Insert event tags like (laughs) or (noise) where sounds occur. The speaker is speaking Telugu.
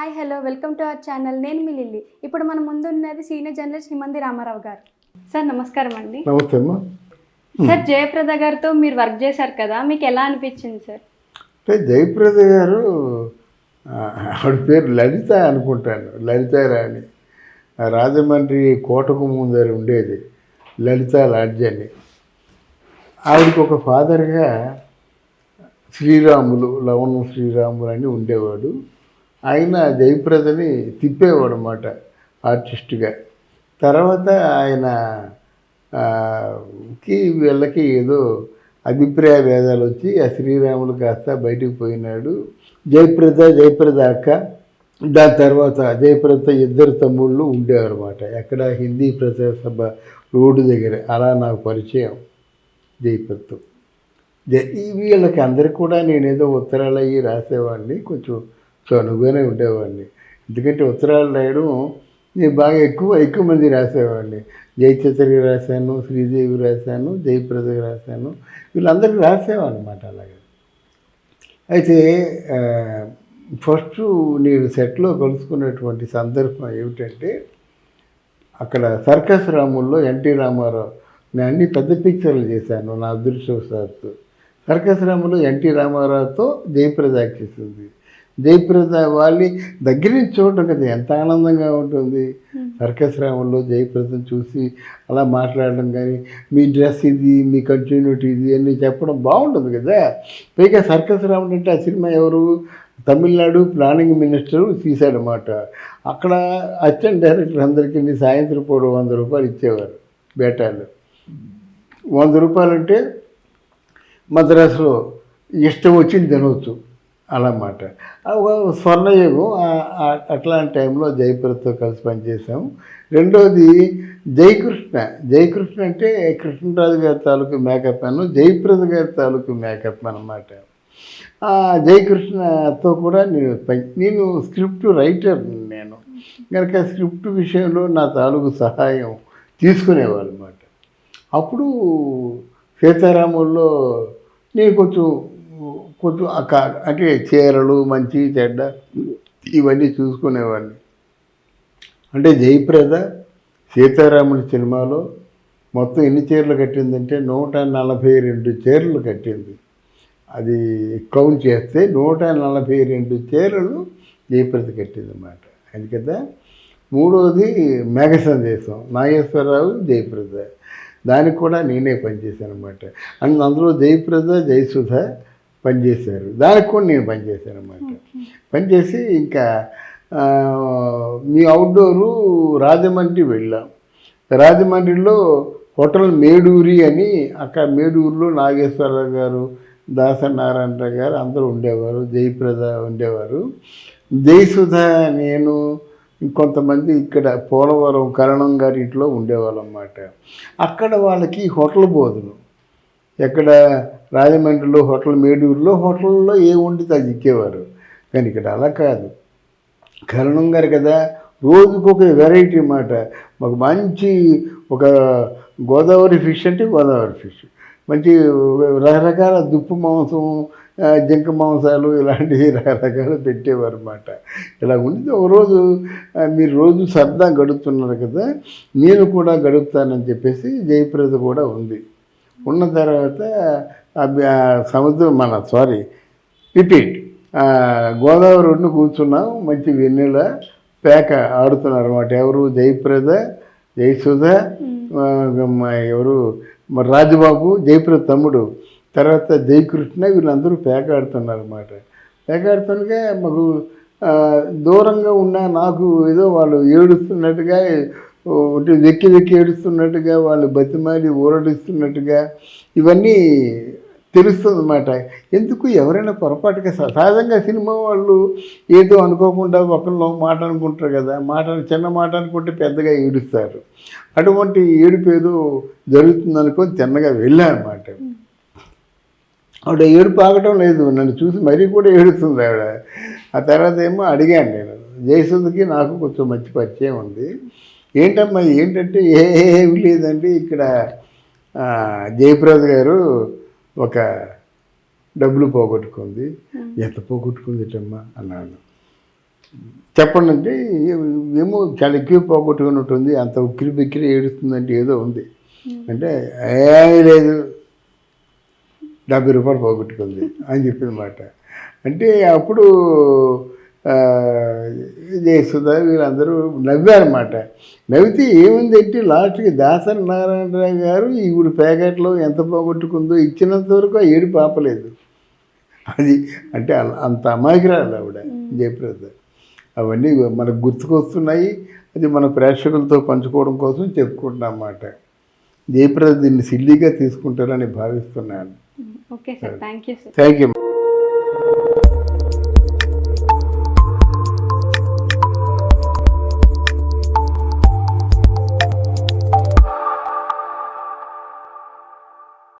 Welcome to our channel. నేను మీ లిల్లీ. ఇప్పుడు మన ముందు ఉన్నది సీనియర్ జర్నలిస్ట్ హిమంది రామారావు గారు. సార్ నమస్కారం అండి. నమస్తే అమ్మా. సార్ జయప్రద గారితో మీరు వర్క్ చేశారు కదా మీకు ఎలా అనిపించింది సార్? అంటే జయప్రద గారు ఆవిడ పేరు లలిత అనుకుంటాను. లలిత రాణి. రాజమండ్రి కోటకు ముందర ఉండేది లలిత లాడ్జ్ అని. ఆవిడకి ఒక ఫాదర్గా శ్రీరాములు లవణం శ్రీరాములు అని ఉండేవాడు. ఆయన జయప్రదని తిప్పేవాడు అనమాట ఆర్టిస్ట్గా. తర్వాత ఆయన కి వీళ్ళకి ఏదో అభిప్రాయ భేదాలు వచ్చి ఆ శ్రీరాములు కాస్త బయటికి పోయినాడు. జయప్రద జయప్రద అక్క. దాని తర్వాత జయప్రద ఇద్దరు తమ్ముళ్ళు ఉండేవారు అనమాట ఎక్కడ హిందీ ప్రజాసభ సభ రోడ్డు దగ్గర. అలా నాకు పరిచయం జయప్రదతో. జ- ఈ వీళ్ళకి అందరికి కూడా నేనేదో ఉత్తరాలు అయ్యి రాసేవాడిని. కొంచెం చనువుగానే ఉండేవాడిని. ఎందుకంటే ఉత్తరాలు రాయడం నేను బాగా ఎక్కువ ఎక్కువ మంది రాసేవాడిని. జయచిత్రకి రాశాను శ్రీదేవి రాశాను జయప్రదకి రాశాను. వీళ్ళందరికీ రాసేవాళ్ళనమాట అనమాట అలాగే. అయితే ఫస్ట్ నేను సెట్లో కలుసుకున్నటువంటి సందర్భం ఏమిటంటే అక్కడ సర్కస్ రాముల్లో ఎన్టీ రామారావు నేను అన్ని పెద్ద పిక్చర్లు చేశాను నా అదృష్టవశాత్తు. సర్కస్ రాములు ఎన్టీ రామారావుతో జయప్రద యాక్ట్ చేసింది. జయప్రద వాళ్ళని దగ్గర నుంచి చూడడం కదా ఎంత ఆనందంగా ఉంటుంది. సర్కస్ రాముల్లో జయప్రదను చూసి అలా మాట్లాడడం కానీ మీ డ్రెస్ ఇది మీ కంటిన్యూటీ ఇది అని చెప్పడం బాగుంటుంది కదా. పైగా సర్కస్ రాముడు అంటే ఆ సినిమా ఎవరు? తమిళనాడు ప్లానింగ్ మినిస్టర్ తీశాడనమాట అక్కడ అసిస్టెంట్ డైరెక్టర్ అందరికీ సాయంత్రం పూట వంద రూపాయలు ఇచ్చేవారు బేటాలు. వంద రూపాయలు అంటే మద్రాసులో ఇష్టం వచ్చింది తినవచ్చు. అలామాట. ఒక స్వర్ణయుగం. అట్లాంటి టైంలో జయప్రదతో కలిసి పనిచేసాము రెండోది జయకృష్ణ. జయకృష్ణ అంటే కృష్ణరాజు గారి తాలూకు మేకప్ అను జయప్రద గారి తాలూకు మేకప్ అన్నమాట. ఆ జయకృష్ణతో కూడా నేను నేను స్క్రిప్ట్ రైటర్ నేను. కనుక స్క్రిప్ట్ విషయంలో నా తాలూకు సహాయం తీసుకునేవాళ్ళు అనమాట అప్పుడు సీతారాముల్లో నేను కొంచెం కొంచెం అంటే చీరలు మంచి చెడ్డ ఇవన్నీ చూసుకునేవాడిని. అంటే జయప్రద సీతారాముని సినిమాలో మొత్తం ఎన్ని చీరలు కట్టిందంటే నూట నలభై రెండు చీరలు కట్టింది. అది కౌంట్ చేస్తే నూట నలభై రెండు చీరలు జయప్రద కట్టిందన్నమాట. అందుకదా? అది కదా మూడవది మేఘ సందేశం. నాగేశ్వరరావు జయప్రద. దానికి కూడా నేనే పనిచేశాను అనమాట అండ్ అందులో జయప్రద జయసుధ పనిచేశారు. దానికి కూడా నేను పనిచేశాను అనమాట పనిచేసి ఇంకా మీ అవుట్డోరు రాజమండ్రి వెళ్ళాం. రాజమండ్రిలో హోటల్ మేడూరి అని అక్కడ మేడూరులో నాగేశ్వరరావు గారు దాసనారాయణరావు గారు అందరూ ఉండేవారు జయప్రద ఉండేవారు. జయసుధ నేను ఇంకొంతమంది ఇక్కడ పోలవరం కరణం గారి ఇంట్లో ఉండేవాళ్ళం అన్నమాట అక్కడ వాళ్ళకి హోటల్ బోధులు. ఎక్కడ రాజమండ్రిలో హోటల్ మేడూరులో హోటల్లో ఏ వండితే అది ఇచ్చేవారు కానీ ఇక్కడ అలా కాదు. కరణం గారు కదా రోజుకు ఒక వెరైటీ మాట. మాకు మంచి ఒక గోదావరి ఫిష్ అంటే గోదావరి ఫిష్. మంచి రకరకాల దుప్పు మాంసం జింక మాంసాలు ఇలాంటివి (laughs) రకరకాలు పెట్టేవారు అన్నమాట ఇలా ఉంది ఒకరోజు మీరు రోజు సరదా గడుపుతున్నారు కదా నేను కూడా గడుపుతానని చెప్పేసి జయప్రద కూడా ఉంది. ఉన్న తర్వాత సముద్రం మన సారీ రిపీట్ గోదావరి ఒడ్డున కూర్చున్నాం మంచి వెన్నెల పేక ఆడుతున్నారు అనమాట ఎవరు? జయప్రద జయసుధ ఎవరు? మరి రాజుబాబు జయప్రద తమ్ముడు. తర్వాత జయకృష్ణ వీళ్ళందరూ పేక ఆడుతున్నారు అనమాట పేక ఆడుతుండగా మాకు దూరంగా ఉన్న నాకు ఏదో వాళ్ళు ఏడుస్తున్నట్టుగా ఒకటి వెక్కి వెక్కి ఏడుస్తున్నట్టుగా వాళ్ళు బతిమాలి ఊరడిస్తున్నట్టుగా ఇవన్నీ తెలుస్తుంది అన్నమాట ఎందుకు? ఎవరైనా పొరపాటుగా సహజంగా సినిమా వాళ్ళు ఏదో అనుకోకుండా ఒకళ్ళు మాట అనుకుంటారు కదా మాట చిన్న మాట అనుకుంటే పెద్దగా ఏడుస్తారు. అటువంటి ఏడుపు ఏదో జరుగుతుంది అనుకొని తిన్నగా వెళ్ళాను అనమాట ఆవిడ ఏడుపు ఆగటం లేదు నన్ను చూసి మరీ కూడా ఏడుస్తుంది ఆవిడ. ఆ తర్వాత ఏమో అడిగాను నేను జయసుధకి నాకు కొంచెం మంచి పరిచయం ఉంది. ఏంటమ్మా ఏంటంటే ఏ ఏమి లేదండి ఇక్కడ జయప్రద గారు ఒక డబ్బులు పోగొట్టుకుంది. ఎంత పోగొట్టుకుంది ఇటమ్మా అన్నాను చెప్పండి అంటే ఏమో చాలా ఎక్కువ పోగొట్టుకున్నట్టుంది అంత ఉక్కిరి బిక్కిరి ఏడుస్తుందంటే ఏదో ఉంది. అంటే ఏమీ లేదు డెబ్బై రూపాయలు పోగొట్టుకుంది అని చెప్పింది మాట అంటే అప్పుడు జయసుధ వీళ్ళందరూ నవ్వారన్నమాట. నవ్వితే ఏముంది అంటే లాస్ట్కి దాసరి నారాయణరావు గారు ఈవిడ ప్యాకెట్లో ఎంత పోగొట్టుకుందో ఇచ్చినంత వరకు ఆ ఏడు పాపలేదు అది అంటే అంత అమాయకురాలు ఆవిడ జయప్రద. అవన్నీ మనకు గుర్తుకొస్తున్నాయి. అది మన ప్రేక్షకులతో పంచుకోవడం కోసం చెప్పుకుంటున్నాం అన్నమాట జయప్రద దీన్ని సిల్లీగా తీసుకుంటారని భావిస్తున్నాను. Okay sir. Thank you sir. Thank you